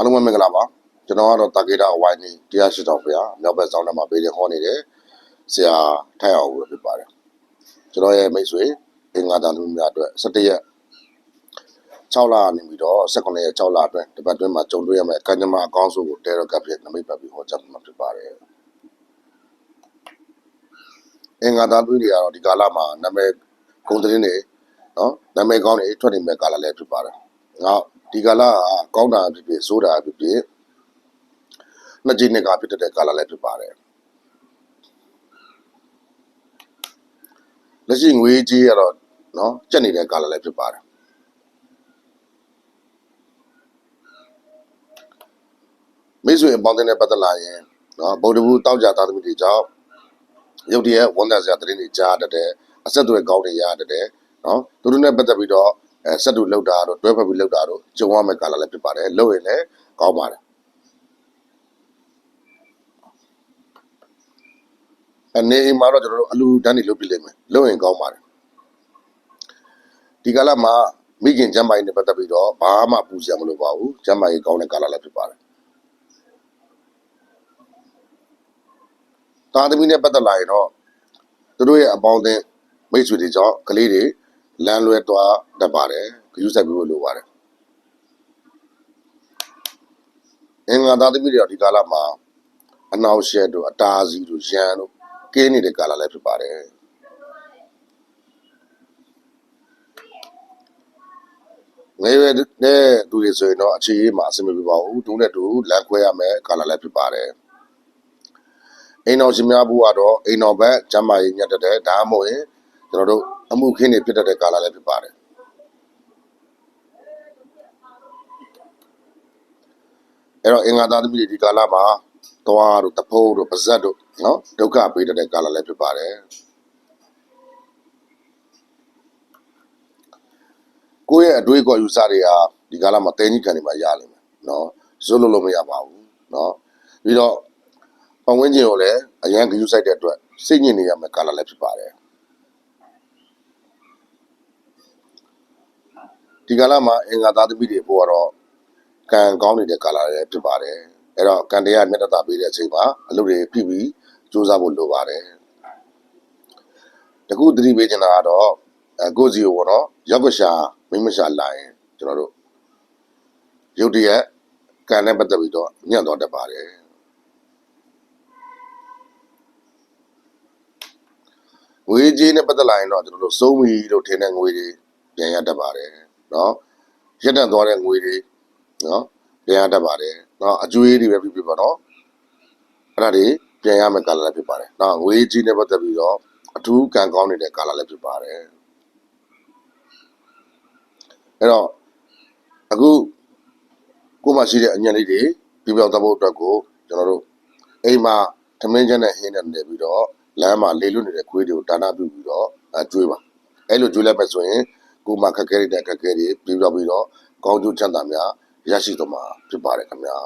အားလုံးပဲမင်္ဂလာပါကျွန်တော်ကတော့တာကေတာဝိုင်းနေတရားရှိတော်ဗျာမြောက်ဘက်ဆောင်ထဲမှာပေးတယ်ဟောနေတယ်ဆရာထိုက်အောင်ပဲဖြစ်ပါတယ်ကျွန်တော်ရဲ့မိတ်ဆွေအင်္ဂါတန်လူများအတွက်17ရက်6လနေပြီးတော့18ရက်6လအတွင်းတပတ်အတွင်းမှာကြုံတွေ့ရမယ့်ကံကြမ္မာအကောင်းဆုံးကိုတဲရကပ်ဖြစ်နမိတ်ပတ်ပြီးဟောကြားမှာဖြစ်ပါတယ်အင်္ဂါတန်လူတွေကတော့ဒီကာလမှာနာမည်ဂုဏ်သတင်းတွေနော်နာမည်ကောင်းတွေထွက်နေမဲ့ကာလလည်းဖြစ်ပါတယ်ငါ ဒီကာလကကောင်းတာဖြစ်ဖြစ်ဆိုးတာဖြစ်ဖြစ်နှစ်ကြိမ်နှစ်ကဖြစ်တဲ့ကာလလည်းဖြစ်ပါတယ်လက်ရှိငွေကြီးရတော့နော်ကျက်နေတဲ့ကာလလည်းဖြစ်ပါတယ်မိတ်ဆွေအပေါင်းအသင်းနဲ့ပတ်သက်လာရင်နော်ဗုဒ္ဓဘူးတောက်ကြသားသမီးတွေကြောင့်ရုတ်တရက်ဝန်သက်စရာသတင်းတွေကြားတတ်တယ်အဆက်အသွယ်ကောင်းတွေရတတ်တယ်နော်သူတို့နဲ့ပတ်သက်ပြီးတော့ အဲဆက်တူလောက်တာတို့တွဲဖက်ပြီးလောက်တာတို့ကြုံရမယ့်ကာလလည်းဖြစ်ပါတယ်လို့ရင်လည်းကောင်းပါတယ်အနေအိမ်မှာတော့ကျွန်တော်တို့အလူတန်းနေလုပ်ပြလိမ့်မယ်လို့ရင်ကောင်းပါတယ်ဒီကာလမှာမိခင်ကျမ်းမာရေးနဲ့ပတ်သက်ပြီးတော့ဘာမှပူစရာမလိုပါဘူးကျမ်းမာရေးကောင်းတဲ့ကာလလည်းဖြစ်ပါတယ်တာသမီနဲ့ပတ်သက်လာရင်တော့သူတို့ရဲ့အပေါင်းအသင်းမိတ်ဆွေတွေကြောင့်ကလေးတွေ လမ်းလွဲသွားတတ်ပါတယ်ဂရုစိုက်ပြီးလို့လိုပါတယ်အင်္ဂါသားသမီးတွေတော့ဒီကာလမှာအနောက်ရှက်တို့အတားစီတို့ရန်တို့ကင်းနေတဲ့ကာလလည်းဖြစ်ပါတယ်ငယ်ရွယ်တဲ့သူတွေဆိုရင်တော့အခြေအေးမှာအဆင်မပြေပါဘူးတူနဲ့တူလမ်းခွဲရမယ်ကာလလည်းဖြစ်ပါတယ်အိမ်တော်ရှင်များဘူးကတော့အိမ်တော်ဘက်ကျမ်းမာရေးညက်တဲ့ဒါမှမဟုတ်ရင် ကျွန်တော်တို့အမှုခင်းတွေဖြစ်တတ်တဲ့ကာလလည်းဖြစ်ပါတယ်အဲ့တော့အင်္ဂါသားသမီးတွေဒီကာလမှာသွားတို့တဖိုးတို့ပါဇက်တို့နော်ဒုက္ခပေးတတ်တဲ့ကာလလည်းဖြစ်ပါတယ်ကိုယ့်ရဲ့အတွေးကောယူဆတွေဟာဒီကာလမှာတင်းကြီးခံနေမှာရလိမ့်မယ်နော်ဇွတ်လို့လို့မရပါဘူးနော်ပြီးတော့ပတ်ဝန်းကျင်ကိုလည်းအရန်ဂရုစိုက်တဲ့အတွက်စိတ်ညစ်နေရမယ့်ကာလလည်းဖြစ်ပါတယ် ဒီကာလမှာအင်္ဂါသားသမီးတွေပို့ကတော့ကံကောင်းနေတဲ့ကာလလည်းဖြစ်ပါတယ်အဲ့တော့ကံတရားမြတ်တတာပေးတဲ့အချိန်မှာအလုပ်တွေပြပြီးစူးစမ်းဖို့လိုပါတယ်တခုသတိပေးချင်တာကတော့အကိုစီကိုပေါ့နော်ရောက်ကရှာမိမရှာလာရင်ကျွန်တော်တို့ရုတ်တရက်ကံနဲ့ပတ်သက်ပြီးတော့ညံ့တော့တတ်ပါတယ်ငွေကြေးနဲ့ပတ်သက်လာရင်တော့ကျွန်တော်တို့စုံးမီလို့ထင်တဲ့ငွေတွေပြန်ရတတ်ပါတယ် နော်ရက်တန့်သွားတဲ့ငွေတွေနော်ပြန်ရတတ်ပါတယ်နော်အကျွေးတွေပဲဖြစ်ဖြစ်ပါနော်အဲ့ဒါတွေပြန်ရမယ့်ကာလလည်းဖြစ်ပါတယ်နော်ငွေကြေးနဲ့ပတ်သက်ပြီးတော့အထူးကံကောင်းနေတဲ့ကာလလည်းဖြစ်ပါတယ်အဲ့တော့အခုကိုယ်မှရှိတဲ့အညံလေးတွေပြပြောင်းသဖို့အတွက်ကိုကျွန်တော်တို့အိမ်မှာသမင်းချက်နဲ့ဟင်းနဲ့နေပြီးတော့လမ်းမှာလေလွတ်နေတဲ့ခွေးတွေကိုဒါနာပြုပြီးတော့အကျွေးပါအဲ့လိုကျွေးလိုက်မယ်ဆိုရင် ကိုယ်မှခက်ခဲတဲ့ခက်ခဲတွေပြပြောင်းပြီးတော့ကောင်းကျိုးချမ်းသာများရရှိတော့မှာဖြစ်ပါတယ်ခင်ဗျာ